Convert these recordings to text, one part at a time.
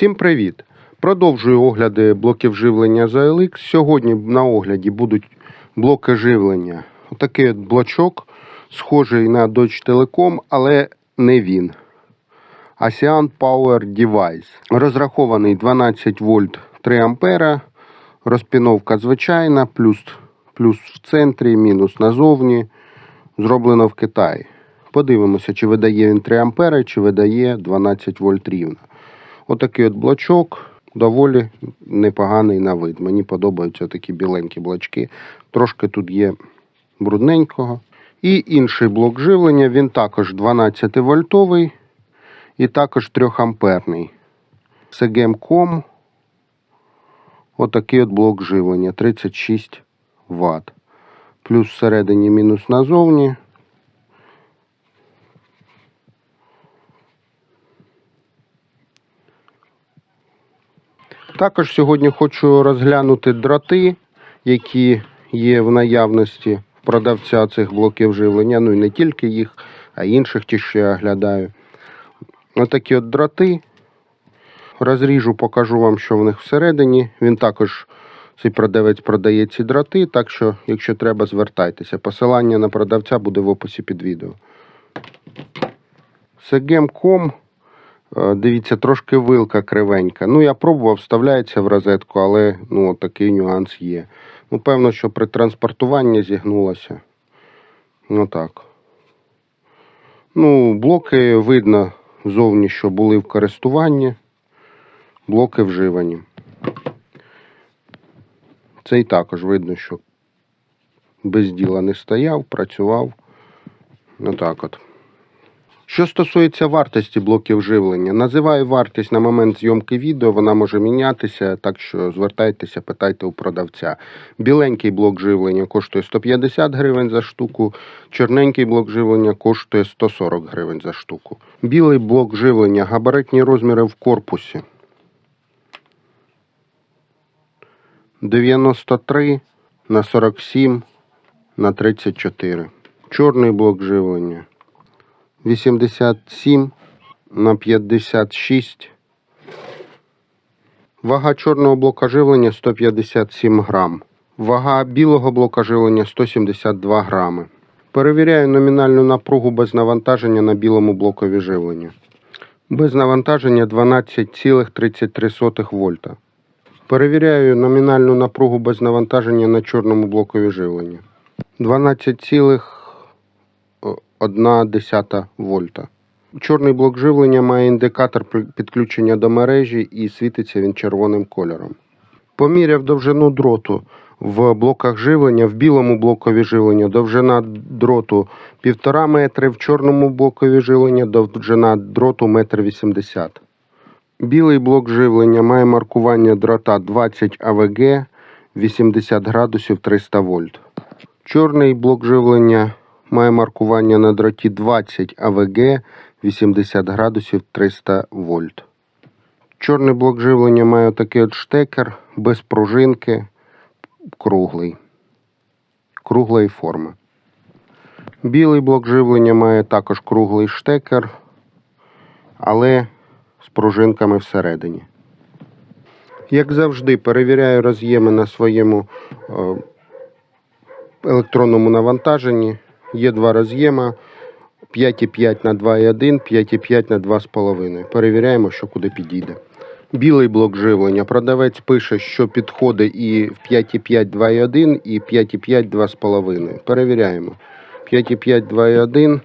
Всім привіт! Продовжую огляди блоків живлення за LX. Сьогодні на огляді будуть блоки живлення. Отакий от блочок, схожий на Deutsche Telekom, але не він. ASEAN Power Device. Розрахований 12 вольт 3 ампера. Розпіновка звичайна, плюс, плюс в центрі, мінус назовні. Зроблено в Китаї. Подивимося, чи видає він 3 ампери, чи видає 12 вольт рівно. Отакий от блочок, доволі непоганий на вид. Мені подобаються такі біленькі блочки. Трошки тут є брудненького. І інший блок живлення, він також 12 вольтовий і також 3 амперний. Segem.com. Отакий от блок живлення 36 Вт. Плюс всередині мінус назовні. Також сьогодні хочу розглянути дроти, які є в наявності продавця цих блоків живлення. Ну і не тільки їх, а інших ті, що я оглядаю. Отакі от дроти. Розріжу, покажу вам, що в них всередині. Він також, цей продавець продає ці дроти, так що, якщо треба, звертайтеся. Посилання на продавця буде в описі під відео. Segem.com Е, Дивіться, трошки вилка кривенька. Ну, я пробував, вставляється в розетку, але ну, такий нюанс є. Ну, певно, що при транспортуванні зігнулося. Ну так. Ну, блоки видно зовні, що були в користуванні. Блоки вживані. Цей також видно, що без діла не стояв, працював. Ну так от. Що стосується вартості блоків живлення, називаю вартість на момент зйомки відео, вона може мінятися, так що звертайтеся, питайте у продавця. Біленький блок живлення коштує 150 гривень за штуку, чорненький блок живлення коштує 140 гривень за штуку. Білий блок живлення, габаритні розміри в корпусі. 93 на 47 на 34. Чорний блок живлення. 87 на 56. Вага чорного блока живлення 157 грам. Вага білого блока живлення 172 грами. Перевіряю номінальну напругу без навантаження на білому блокові живлення. Без навантаження 12,33 вольта. Перевіряю номінальну напругу без навантаження на чорному блокові живлення. 12,1 вольта. Чорний блок живлення має індикатор підключення до мережі і світиться він червоним кольором. Поміряв довжину дроту в блоках живлення, в білому блокові живлення довжина дроту 1,5 метри, в чорному блокові живлення довжина дроту 1,80 м. Білий блок живлення має маркування дрота 20 АВГ 80 градусів 300 вольт. Чорний блок живлення має маркування на дроті 20 АВГ 80 градусів 300 вольт. Чорний блок живлення має такий от штекер без пружинки, круглий, круглої форми. Білий блок живлення має також круглий штекер, але з пружинками всередині. Як завжди, перевіряю роз'єми на своєму е, електронному навантаженні. Є два роз'єма 5,5 на 2,1, 5,5 на 2,5. Перевіряємо, що куди підійде. Білий блок живлення. Продавець пише, що підходить і в 5,5 2,1, і 5,5 2,5. Перевіряємо. 5,5 2,1.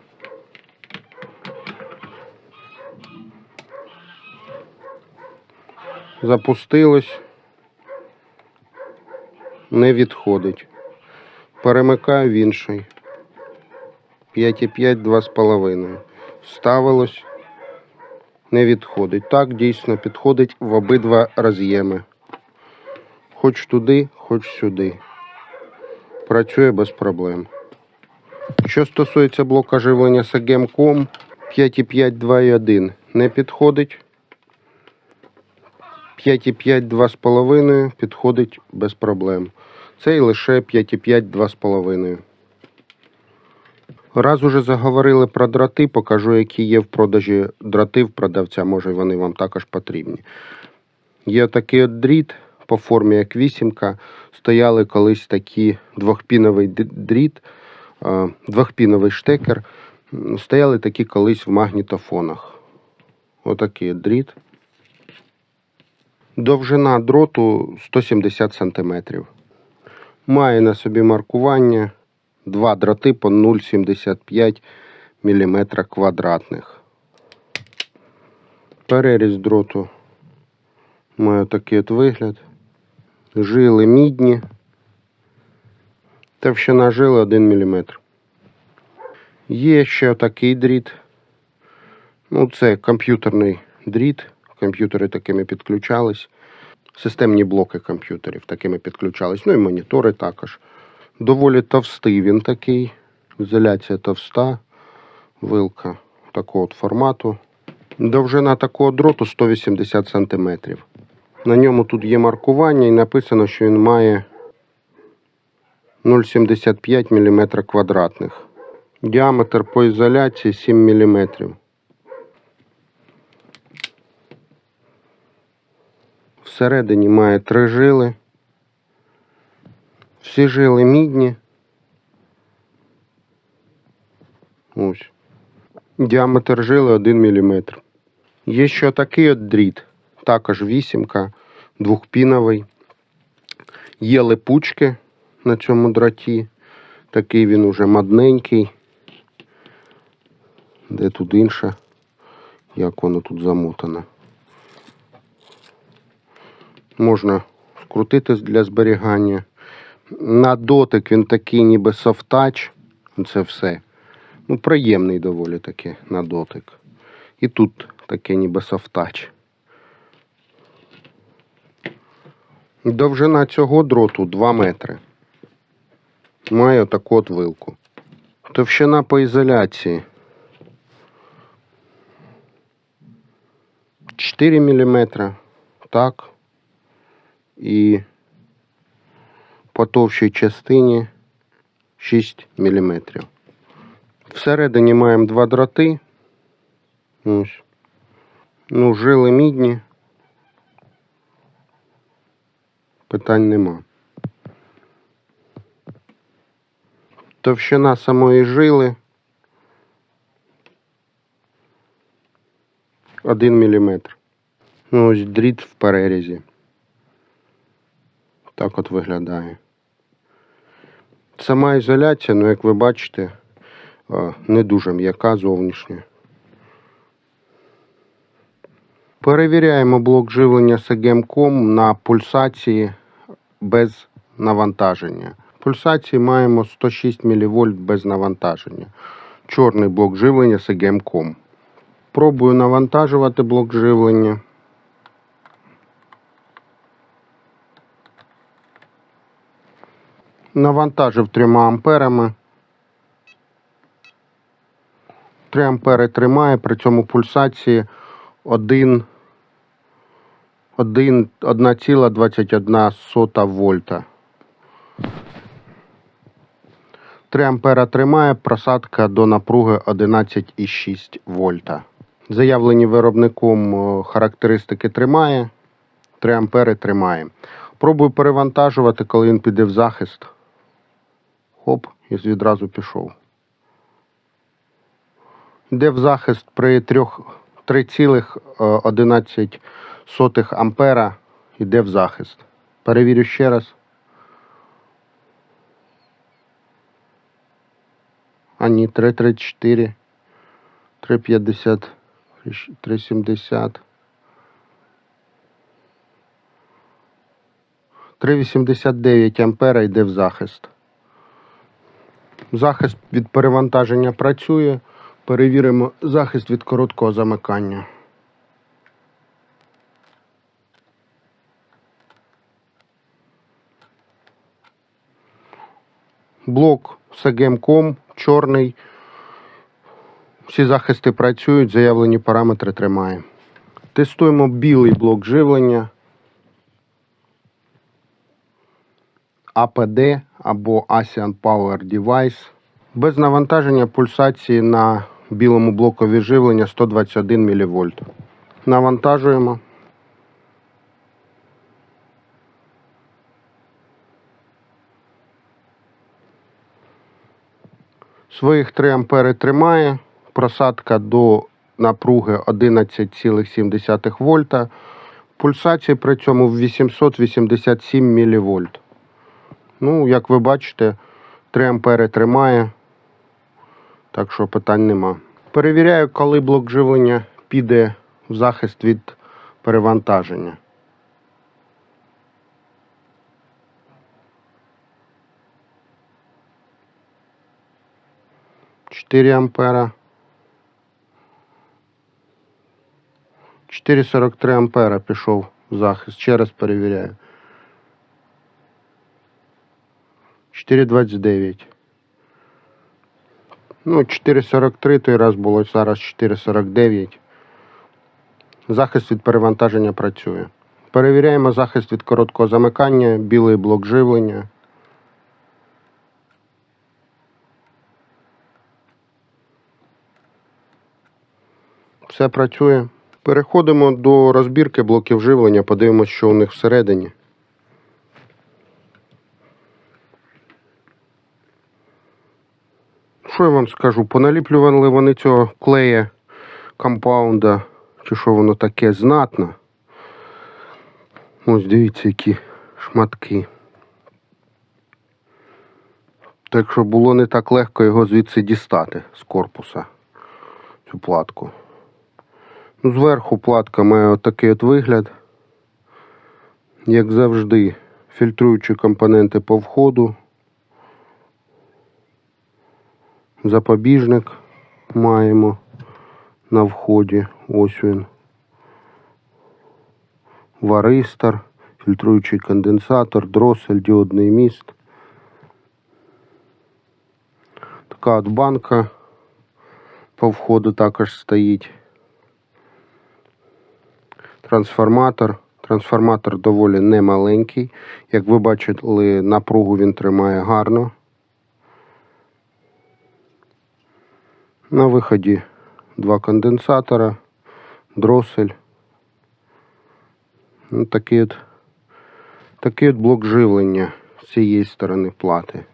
Запустилось. Не відходить. Перемикаю в інший. 5,5 2,5. Вставилось. Не відходить. Так, дійсно підходить в обидва роз'єми. Хоч туди, хоч сюди. Працює без проблем. Що стосується блока живлення Sagem.com 5,5 2,1 не підходить. 5,5 2,5 підходить без проблем. Цей лише 5,5 2,5. Раз уже заговорили про дроти, покажу, які є в продажі дроти в продавця, може вони вам також потрібні. Є такий от дріт по формі як вісімка. Стояли колись такі двохпіновий дріт, двохпіновий штекер. Стояли такі колись в магнітофонах. Отакий от дріт. Довжина дроту 170 см. Має на собі маркування два дроти по 0,75 мм квадратних. Переріз дроту має такий от вигляд. Жили мідні. Товщина жили 1 мм. Є ще такий дріт. Ну, це комп'ютерний дріт. Комп'ютери такими підключались. Системні блоки комп'ютерів такими підключались. Ну і монітори також. Доволі товстий він такий. Ізоляція товста. Вилка такого от формату. Довжина такого дроту 180 см. На ньому тут є маркування і написано, що він має 0,75 мм квадратних. Діаметр по ізоляції 7 мм. Всередині має три жили. Всі жили мідні. Ось. Діаметр жили 1 мм. Є ще такий от дріт, також вісімка, двохпіновий. Є липучки на цьому дроті. Такий він уже модненький. Де тут інше? Як воно тут замотане? Можна скрутити для зберігання. На дотик він такий ніби софтач. Це все. Ну, приємний доволі таки на дотик. І тут таке ніби софтач. Довжина цього дроту 2 метри. Має таку от вилку. Товщина по ізоляції 4 мм. Так. І по товщій частині 6 мм. Всередині маємо два дроти. Ось. Ну, жили мідні. Питань нема. Товщина самої жили 1 мм. Ну, ось дріт в перерізі. Так от виглядає. Сама ізоляція, ну як ви бачите, е, не дуже м'яка зовнішня. Перевіряємо блок живлення Сегемком на пульсації без навантаження. Пульсації маємо 106 мВ без навантаження. Чорний блок живлення Сегемком. Пробую навантажувати блок живлення. Навантажив 3 амперами. 3 ампери тримає, при цьому пульсації 1 1 1,21 вольта. 3 ампера тримає, просадка до напруги 11,6 вольта. Заявлені виробником е, характеристики тримає, 3 ампери тримає. Пробую перевантажувати, коли він піде в захист. Хоп, і відразу пішов. Йде в захист при 3,11 ампера. Йде в захист. Перевірю ще раз. А ні, 3,34, 3,50, 3,70. 3,89 ампера йде в захист. Захист від перевантаження працює. Перевіримо захист від короткого замикання. Блок Сегемком чорний. Всі захисти працюють, заявлені параметри тримає. Тестуємо білий блок живлення. APD або Asian Power Device. Без навантаження пульсації на білому блокові живлення 121 мВ. Навантажуємо. Своїх 3 ампери тримає. Просадка до напруги 11,7 вольта. Пульсації при цьому 887 мВ. Ну, як ви бачите, 3 ампери тримає. Так що питань нема. Перевіряю, коли блок живлення піде в захист від перевантаження. 4 ампера. 4,43 ампера пішов в захист. Ще раз перевіряю. 4,29. Ну, 4,43 той раз було, зараз 4,49. Захист від перевантаження працює. Перевіряємо захист від короткого замикання, білий блок живлення. Все працює. Переходимо до розбірки блоків живлення, подивимося, що у них всередині. Що я вам скажу? Поналіплювали вони цього клея компаунда, чи що воно таке знатно. Ось дивіться, які шматки. Так що було не так легко його звідси дістати з корпуса, цю платку. Ну, Зверху платка має отакий от вигляд. Як завжди, фільтруючі компоненти по входу. Запобіжник маємо на вході. Ось він. Варистор, фільтруючий конденсатор, дросель, діодний міст. Така от банка по входу також стоїть. Трансформатор. Трансформатор доволі немаленький. Як ви бачили, напругу він тримає гарно. На виході два конденсатора, дросель. Ну, такий, от, такий от блок живлення з цієї сторони плати.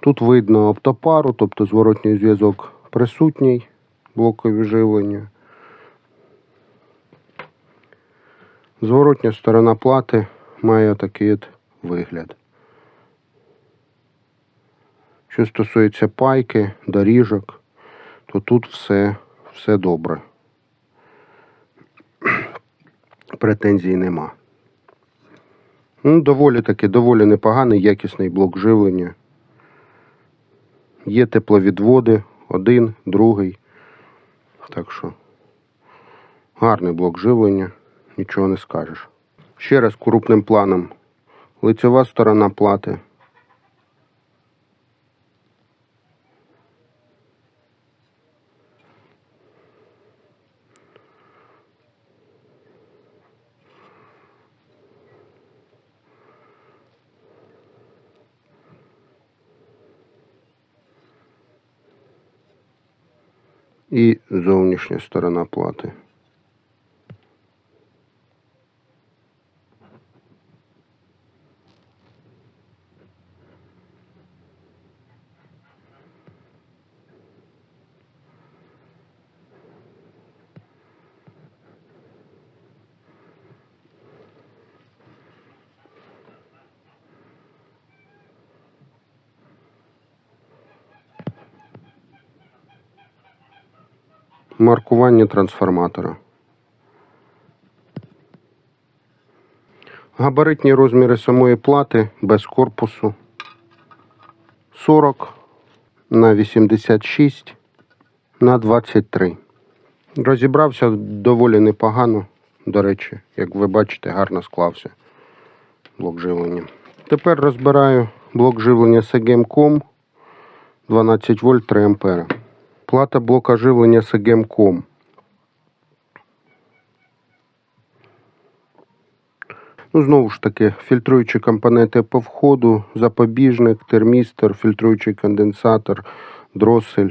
Тут видно оптопару, тобто зворотній зв'язок присутній блокові живлення. Зворотня сторона плати має такий от вигляд. Що стосується пайки, доріжок, то тут все, все добре. Претензій нема. Ну, доволі таки, доволі непоганий, якісний блок живлення. Є тепловідводи, один, другий. Так що гарний блок живлення, нічого не скажеш. Ще раз крупним планом. Лицева сторона плати. І зовнішня сторона плати. Маркування трансформатора. Габаритні розміри самої плати без корпусу 40 на 86 на 23. Розібрався доволі непогано. До речі, як ви бачите, гарно склався блок живлення. Тепер розбираю блок живлення Segem.com 12 вольт 3 ампера. Плата блока живлення Segem.com. Ну, знову ж таки, фільтруючі компоненти по входу, запобіжник, термістор, фільтруючий конденсатор, дросель.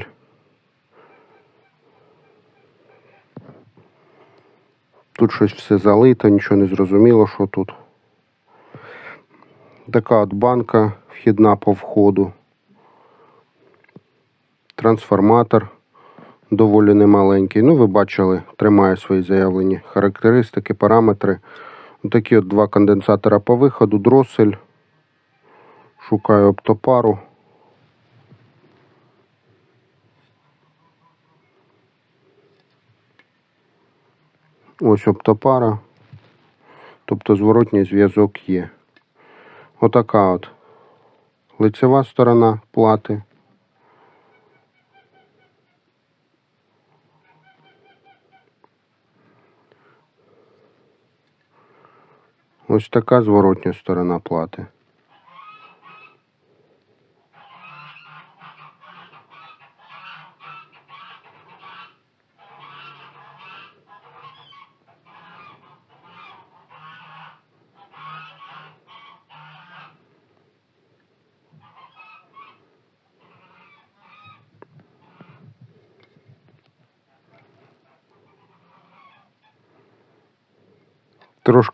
Тут щось все залито, нічого не зрозуміло, що тут. Така от банка вхідна по входу. Трансформатор доволі немаленький. Ну, ви бачили, тримає свої заявлені характеристики, параметри. Такі от два конденсатора по виходу, дросель. Шукаю оптопару. Ось оптопара. Тобто зворотній зв'язок є. Отака от лицева сторона плати. Ось така зворотня сторона плати.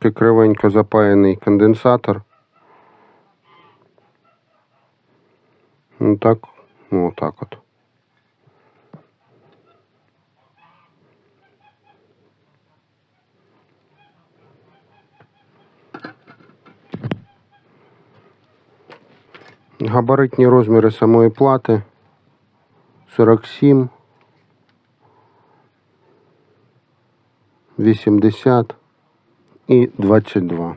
Трошки кривенько запаяний конденсатор. Ну так, ну отак от. Габаритні розміри самої плати 47, 80 і 22.